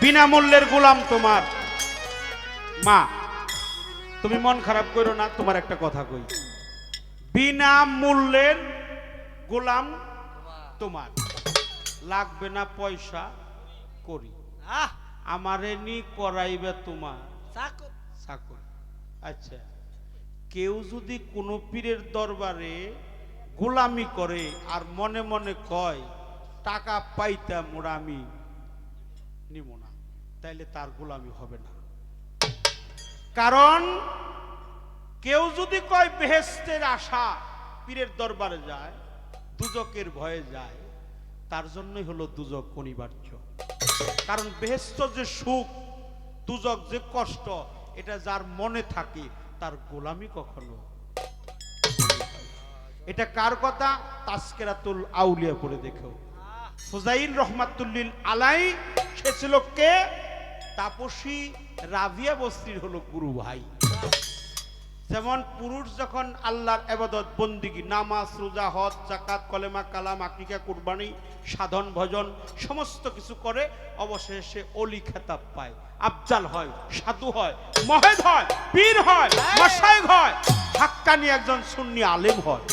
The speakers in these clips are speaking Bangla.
বিনামূল্যের গোলাম তোমার। মা তুমি মন খারাপ করো না তোমার একটা কথা কই। বিনামূল্যের গোলাম তোমার। লাগবে না পয়সা করি। আমারে নি করাইবে তোমার। চাকর। আচ্ছা কেউ যদি কোনো পীরের দরবারে গোলামি করে আর মনে মনে কয় টাকা পাইতাম ওরা আমি নিব না। তাইলে তার গোলামি হবে না। কারণ কেউ যদি কয়, বেহেস্তের আশা পীরের দরবারে যায়, দুজকের ভয়ে যায়, তার জন্যই হলো দুজক অনিবার্য। কারণ বেহেস্ত যে সুখ, দুজক যে কষ্ট, এটা যার মনে থাকে, তার গোলামি কখনো এটা কার কথা? তাস্কেরাতুল আউলিয়া পড়ে দেখো। ফুজাইল রহমাতুল্লিল আলাই, সে ছিল কে? তাপসী রাবিয়া বস্তির হলো গুরু ভাই। যেমন পুরুষ যখন আল্লাহর এবাদত, বন্দিগি, নামাজ, রোজা, হজ জাকাত কলেমা, কালাম, আকিকা, কুরবানি, সাধন, ভজন সমস্ত কিছু করে অবশেষে সে অলি খেতাব পায়। আফজাল হয়, সাধু হয়, মহেদ হয়, পীর হয় মশাইক হয়, হাক্কানি একজন সুন্নি আলেম হয়।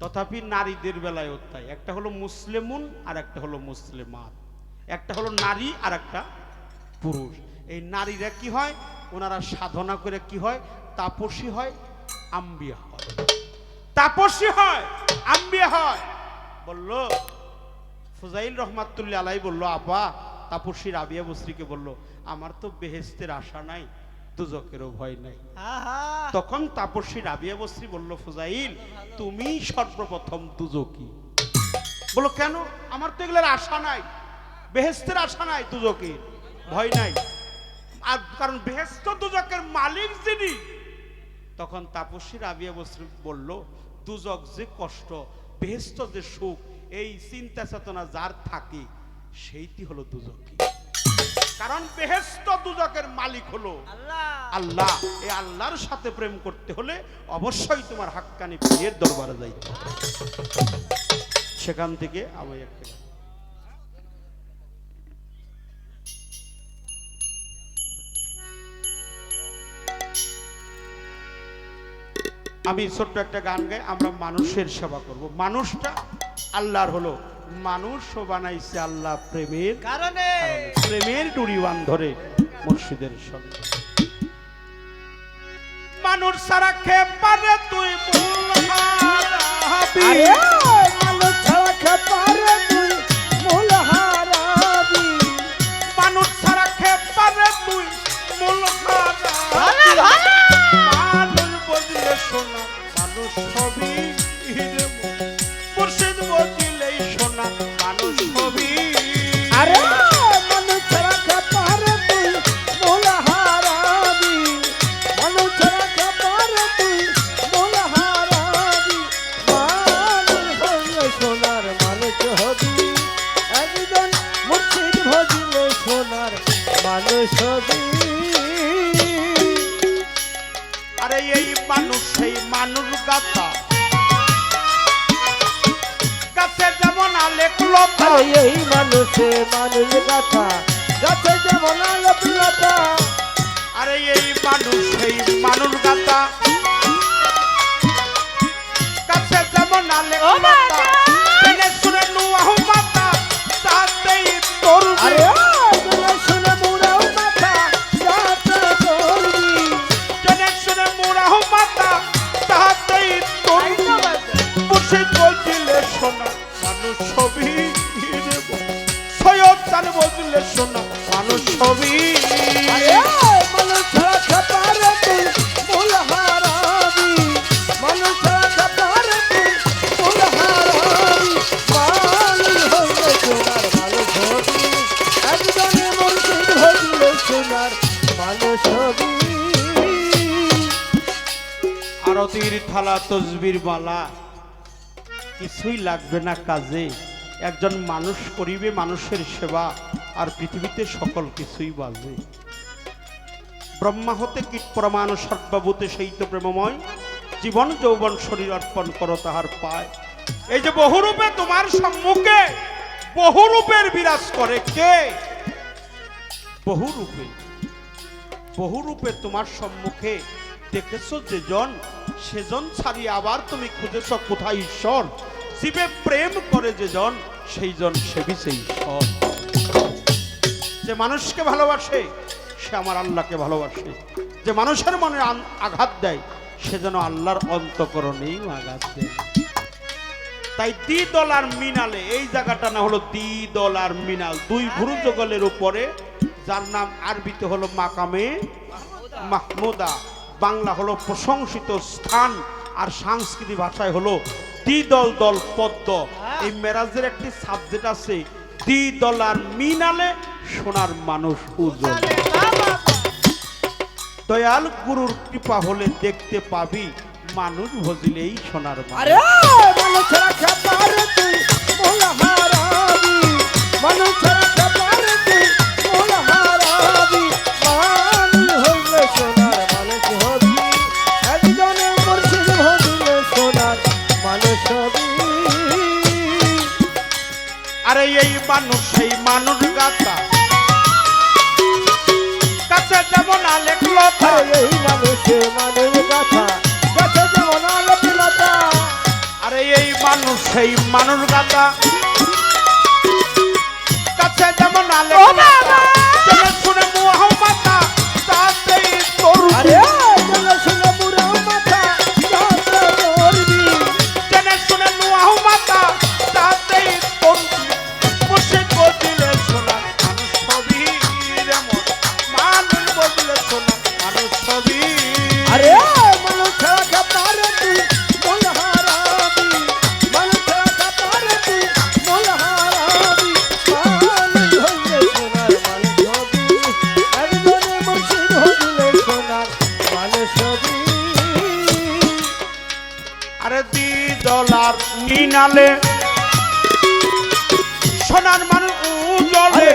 তথাপি নারীদের বেলায় তাই। একটা হলো মুসলিমুন আর একটা হলো মুসলিমাত। একটা হলো নারী আর একটা পুরুষ। এই নারীরা কি হয়? ওনারা সাধনা করে কি হয়? তাপসী হয় আম্বিয়া হয়। তাপসী হয় আম্বিয়া হয়। বলল ফুজাইল রহমাতুল্লাহ আলাই বলল আব্বা তাপসী রাবিয়া বস্রীকে বলল আমার তো বেহেস্তের আশা নাই দুজকেরও ভয় নাই। আহা। তখন তাপসী রাবিয়া বস্রী বলল ফুজাইল তুমি সর্বপ্রথম দুজকি। বলো কেন? আমার তো এগুলোর আশা নাই। বেহেস্তের আশা নাই দুজকে ভয় নাই। আর কারণ বেহেস্ত দুজকের মালিক যিনি তখন তাপসী রাবিয়া বস্রী বলল দুজক যে কষ্ট বেহেস্ত যে সুখ এই চিন্তা চেতনা যার থাকে সেইটি হলো দুজকি কারণ বেহেস্ত দুজকের মালিক হলো আল্লাহ। আল্লাহ। এই আল্লাহর সাথে প্রেম করতে হলে অবশ্যই তোমার হাক্কানি পীরের দরবারে যাইতে সেখান থেকে আমি একটা আমি ছোট্ট একটা গান গাই আমরা মানুষের সেবা করব। মানুষটা আল্লাহর হলো। মানুষও বানাইছে আল্লাহ প্রেমের কারণে। প্রেমের ডুরিওয়ান ধরে মুর্শিদের সঙ্গে। মানুষ সারা খেয়ে পারে তুই মূল মন। মুর্শিদ বুঝলেই শোনা মানুষ সবই আরে মানুষ মানুষ গাথা গাছে যেমন আলেক লতা এই মানুষে মানুষ গাথা গাছে যেমন আলোক লতা আরে এই মানুষ সেই মানুষ গাথা গাছে যেমন আলেক লতা বাবা! আরতির থালা তসবির মালা কিছুই লাগবে না কাজে। একজন মানুষ করিবে মানুষের সেবা, আর পৃথিবীতে সকল কিছুই বাজে। ব্রহ্মা হতে কীট প্রমাণ, সর্বভূতে সেই তো প্রেমময়। জীবন যৌবন শরীর অর্পণ করো তাহার পায়। এই যে বহুরূপে তোমার সম্মুখে, বহুরূপের বিরাজ করে কে? বহুরূপে বহুরূপে তোমার সম্মুখে দেখেছ যে জন সেজন ছাড়িয়ে আবার তুমি খুঁজেছ কোথায় ঈশ্বর? জীবে প্রেম করে যে জন সেই জন সেবিছে ঈশ্বর। যে মানুষকে ভালোবাসে, সে আমার আল্লাহকে ভালোবাসে। যে মানুষের মনে আঘাত দেয়, সে যেন আল্লাহর অন্তকরণেই আঘাত দেয়। তাই দ্বি দলার মিনালে, এই জায়গাটা না হলো দ্বি দলার মিনাল, দুই ভুরু জগলের উপরে, যার নাম আরবিতে হলো মাকামে মাহমুদা। বাংলা হলো প্রশংসিত স্থান, আর সাংস্কৃতিক ভাষায় হলো দ্বিদল দল দল পদ্ম। এই মেরাজের একটি সাবজেক্ট আছে, দি দল আর মিনালে সোনার মানুষ উজ্জ্বল। দয়াল গুরুর কৃপা হলে দেখতে পাবি, মানুষ ভজিলেই সোনার মানুষ। আরে এই মানুষ সেই মানুষ গাতা। কাছে যেমন লেখলো আরে এই সেই মানুষ কথা কাছে আরে এই মানুষ সেই মানুষ গাথা নিনালে সোনার মানুষ উজলে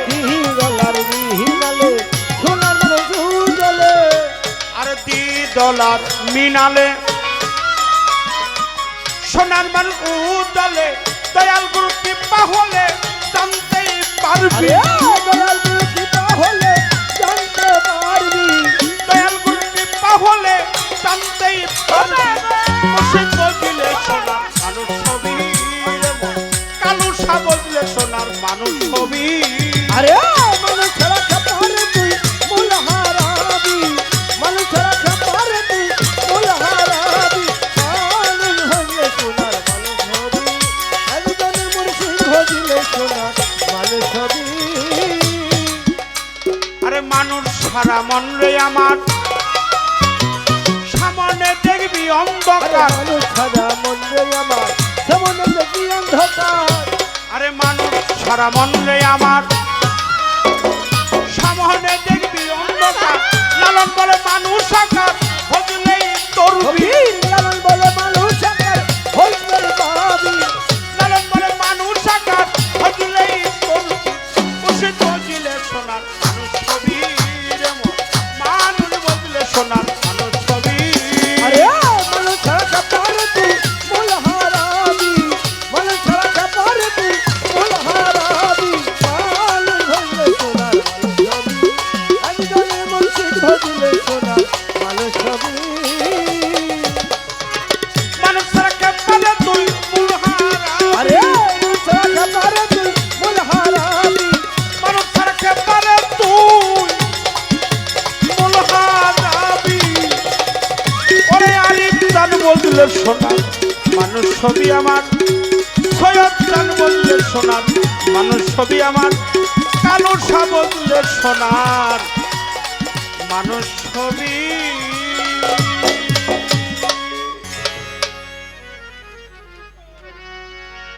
সোনার মানুষ উজলে আরে দি ডলার মিনালে। সোনার মানুষ উজলে দয়াল গুরু কৃপা হলে জানতেই পারবি। আরে গলার মিহিতা হলে জানতে পারবি। দয়াল গুরু কৃপা হলে জানতেই পারবি। মানুষ মানুষ ছবি আরে মানুষেরা খাপারে তুই মোল হারাবি। মানুষেরা খাপারে তুই মোল হারাবি। মানুষ হইলে সোনার মানুষ হবি। একজনে মুর্শিদ হইলে সোনার মানুষ হবি। আরে মানুষ সারা মন রে আমার। সামনে দেখবি অন্ধকার। মানুষ সাদা মন্দির আমার। সারা মন রে আমার। মানুষ ছবি আমার। সৈয়দ কান বললে সোনার। মানুষ ছবি আমার। কালো সা বললে সোনার। মানুষ ছবি